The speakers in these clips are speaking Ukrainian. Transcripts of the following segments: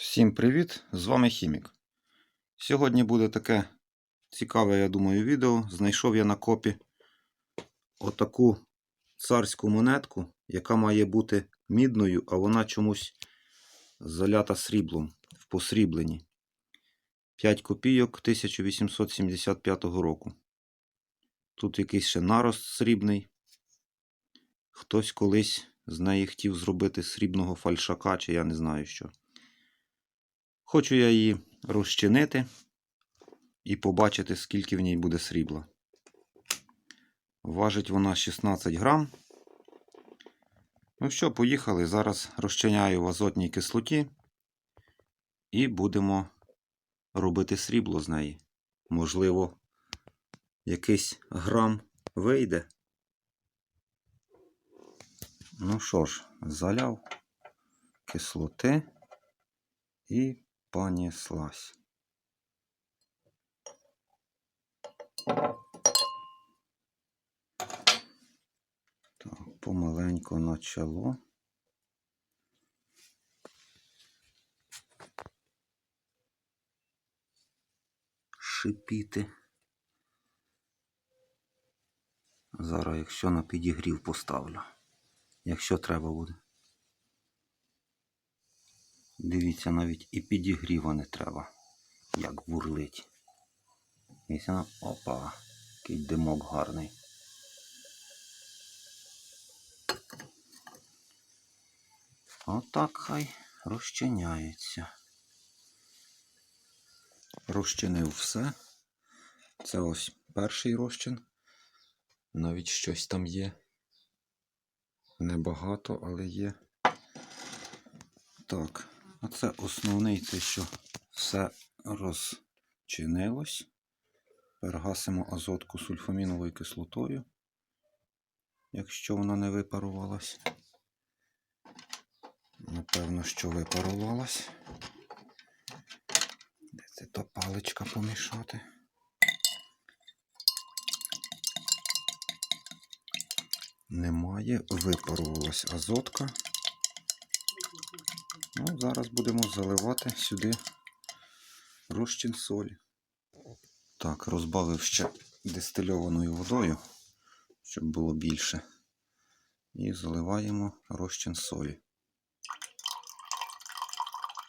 Всім привіт! З вами Хімік. Сьогодні буде таке цікаве, я думаю, відео. Знайшов я на копі отаку царську монетку, яка має бути мідною, а вона чомусь залята сріблом в посрібленні. 5 копійок 1875 року. Тут якийсь ще нарост срібний. Хтось колись з неї хотів зробити срібного фальшака, чи я не знаю що. Хочу я її розчинити і побачити, скільки в ній буде срібла. Важить вона 16 грам. Ну що, поїхали. Зараз розчиняю в азотній кислоті і будемо робити срібло з неї. Можливо, якийсь грам вийде. Ну що ж, заляв кислоти і понеслась. Так, помаленьку начало. Шипіти. Зараз, якщо на підігрів поставлю, якщо треба буде. Дивіться, навіть і підігріва не треба, як бурлить. Якщо вона... Опа, який димок гарний. Отак хай розчиняється. Розчинив все. Це ось перший розчин. Навіть щось там є. Небагато, але є. Так, а це основний те, що все розчинилось. Перегасимо азотку сульфаміновою кислотою, якщо вона не випарувалась. Напевно, що випарувалась. Де це то паличка помішати? Немає, випарувалась азотка. Ну, зараз будемо заливати сюди розчин солі. Так, розбавив ще дистильованою водою, щоб було більше. І заливаємо розчин солі.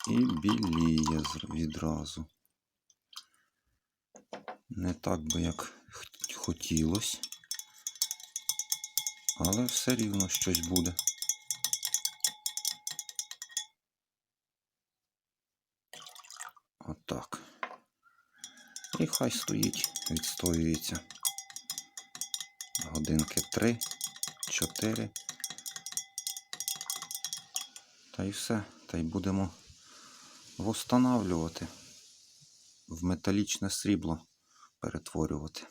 І біліє відразу. Не так би, як хотілося, але все рівно щось буде. Отак. І хай стоїть, відстоюється. Годинки 3, 4. Та й все. Та й будемо восстанавлювати. В металічне срібло перетворювати.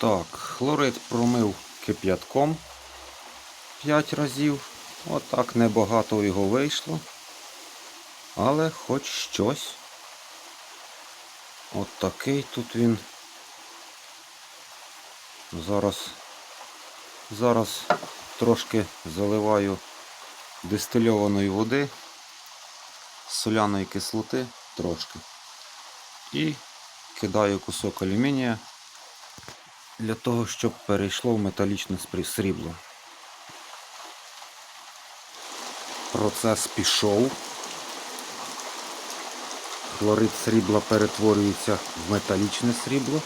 Так, хлорид промив кип'ятком 5 разів. Отак небагато його вийшло. Але хоч щось. От такий тут він. Зараз, зараз трошки заливаю дистильованої води, соляної кислоти трошки. І кидаю кусок алюмінія для того, щоб перейшло в металічне срібло. Процес пішов. Хлорид срібла перетворюється в металічне срібло.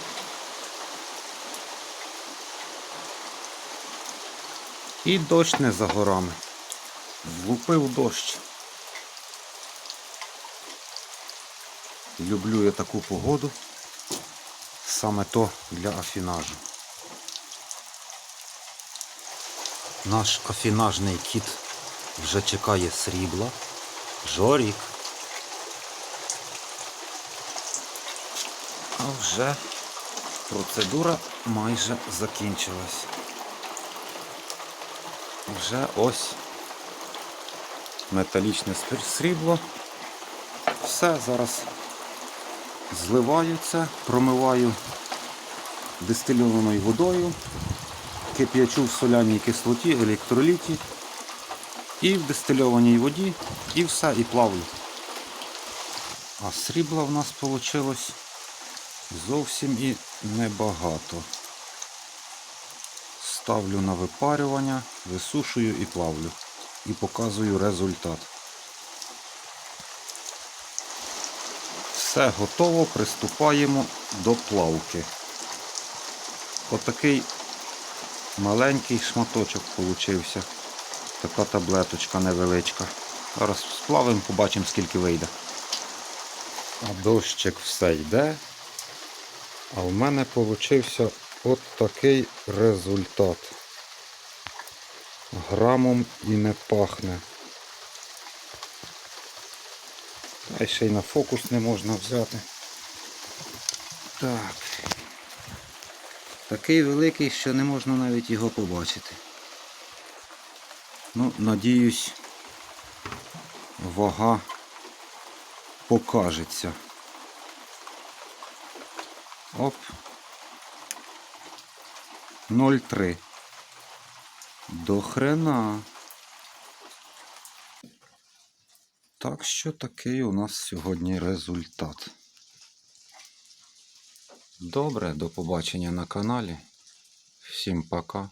І дощ не за горами. Влупив дощ. Люблю я таку погоду. Саме то для афінажу. Наш афінажний кіт вже чекає срібла. Жорік. А вже процедура майже закінчилась. Вже ось металічне срібло. Все, зараз зливаю промиваю дистильованою водою, кип'ячу в соляній кислоті, електроліті І в дистильованій воді, і все, і плавлю. А срібла в нас вийшло зовсім і небагато. Ставлю на випарювання, висушую і плавлю. І показую результат. Все готово, приступаємо до плавки. Отакий маленький шматочок получився. Така таблеточка невеличка. Зараз сплавимо, побачимо скільки вийде. А дощик все йде. А в мене получився от такий результат. Грамом і не пахне. Й ще й на фокус не можна взяти. Так. Такий великий, що не можна навіть його побачити. Ну, надіюсь, вага покажеться. Оп. 0,3. До хрена. Так що такий у нас сьогодні результат. Добре, до побачення на каналі. Всім пока.